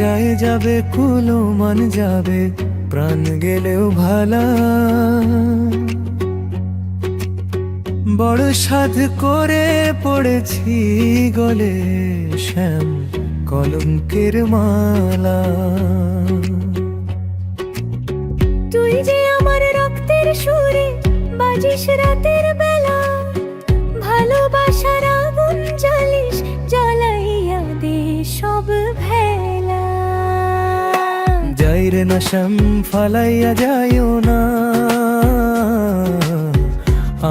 যায় যাবে, কুলো মান যাবে, প্রাণ গেলেও ভালা। বড় সাধ করে পড়েছি গলে শ্যাম কলঙ্কের মালা। তুই যে আমার রক্তের সুরে বাজিস রাতের বেলা, ভালোবাসার আগুন জ্বালিস, জ্বালাইয়া দে সব যাই রে না শ্যাম ফালাইয়া যাইও না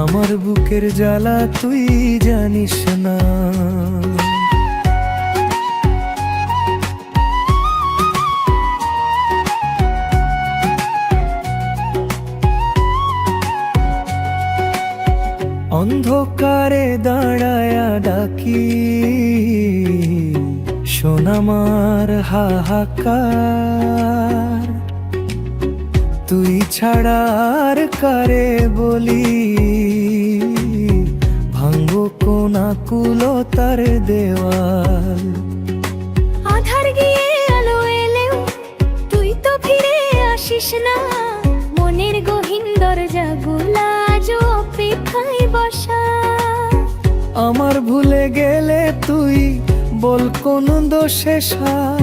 আমার বুকের জ্বালা তুই জানিস না অন্ধকারে দাঁড়ায়া ডাকি সোনামার হাহাকার। তুই ছাড়া আর কারে বলি? ভাঙ্গো কোনা কুলো তার দেওয়াল। আধার গিয়ে আলো এলেও তুই তো ফিরে আসিস না। মনের গহীন দরজাগুলা আজ অপেক্ষায় বসা। আমার ভুলে গেলে তুই বল কোন দোষে সার?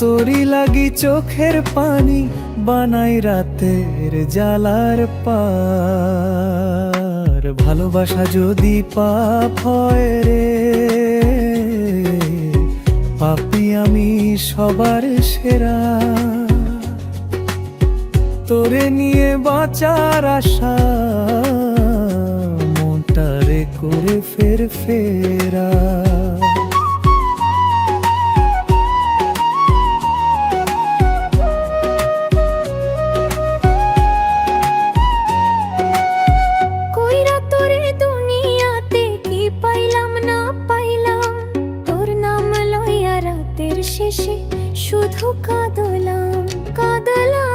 তোরই লাগি চোখের পানি, বানাই রাতের জালার পার। ভালোবাসা যদি পাপ হয় রে, পাপি আমি সবার সেরা। তোরে নিয়ে বাঁচার আশা মোটারে করে ফের ফেরা। শেষে শুধু কাঁদলাম কাঁদলাম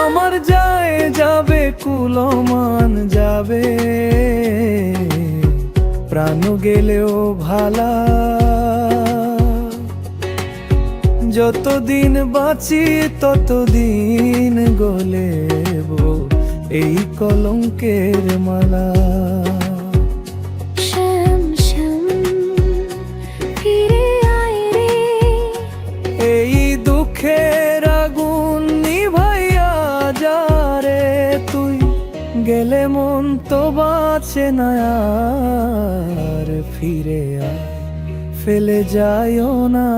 আমার যায় যাবে কুলমান, যাবে। প্রাণ গেলেও ভালা। যতদিন বাঁচি, ততদিন গলেব এই কলঙ্কের মালা। গেলে মন তো বাঁচে না ফিরে আয় ফেলে যায়ও না।